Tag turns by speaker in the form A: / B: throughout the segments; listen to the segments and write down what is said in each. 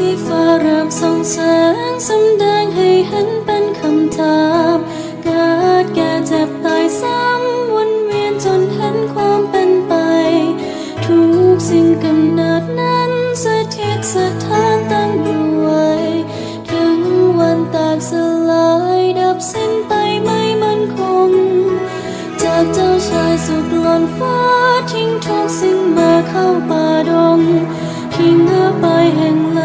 A: ที่ฟ้ารามส่องแสงสำแดงให้เห็นเป็นคำถามเกิดแก่เจ็บตายซ้ำวนเวียนจนเห็นความเป็นไป ทุกสิ่งกำเนิดนั้นสถิตสถานตั้งอยู่ไว้ถึงวันแตกสลายดับสิ้นไปไม่มั่นคง จากเจ้าชายสุดล้นฟ้าทิ้งทุกสิ่งมาเข้าป่าดงทิ้งเธอไปแห่ง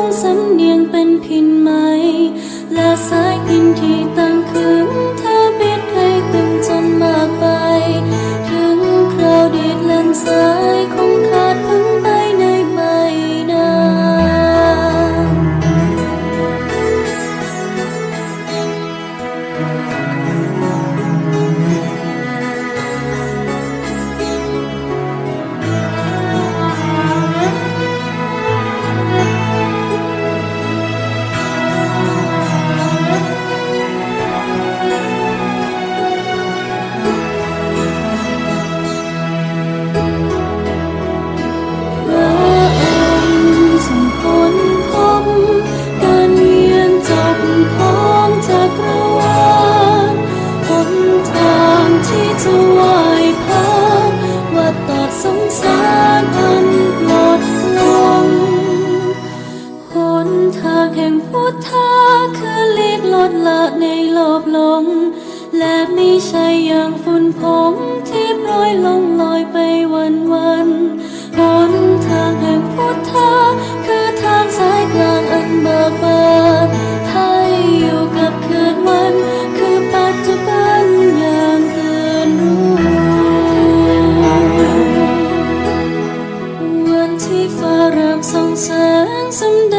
A: ้องสำเนียงเป็นพินไหมและสายพินที่ตา ถวายพระว่าตัดสงสาอันหมดลงหนทางแห่งพุทธคือเลีกลดละในโลภหลง และไม่ใช่อย่างฝุ่นผงที่โปรยลงลอยไปวันวันหน Some.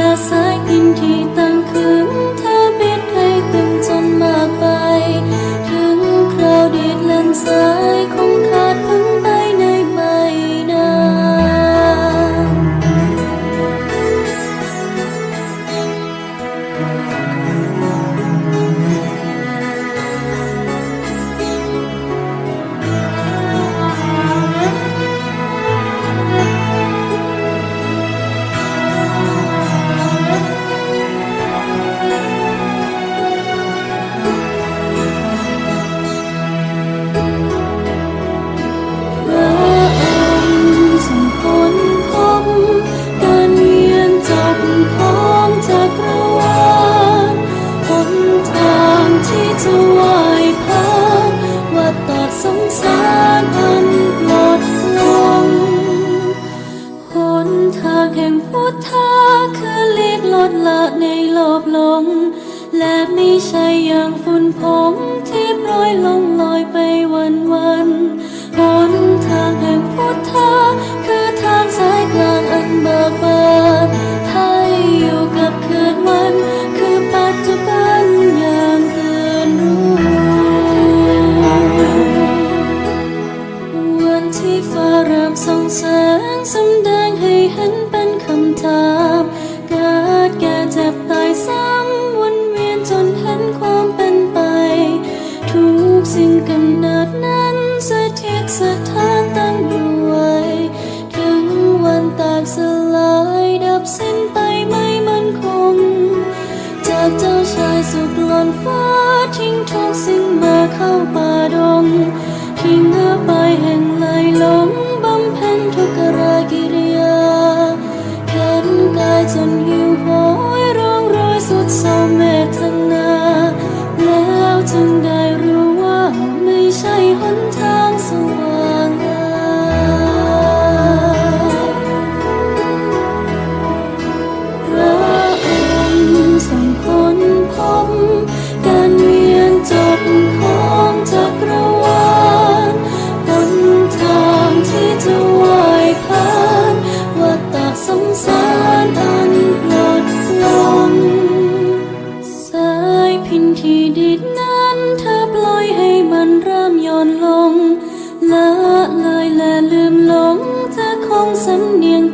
A: 角色。 ใจอย่างฝุ่นผงที่ร้อยลงลอยไปวันวันบนทางแห่งพุทธ จักราลบนทางที่จะวายผ่านว่าตากสงสารอันหลดลงสายพินทีดิดนั้นเธอปล่อยให้มันเริ่มย่อนลงละเลยและลืมหลงเธอคงสำเนียง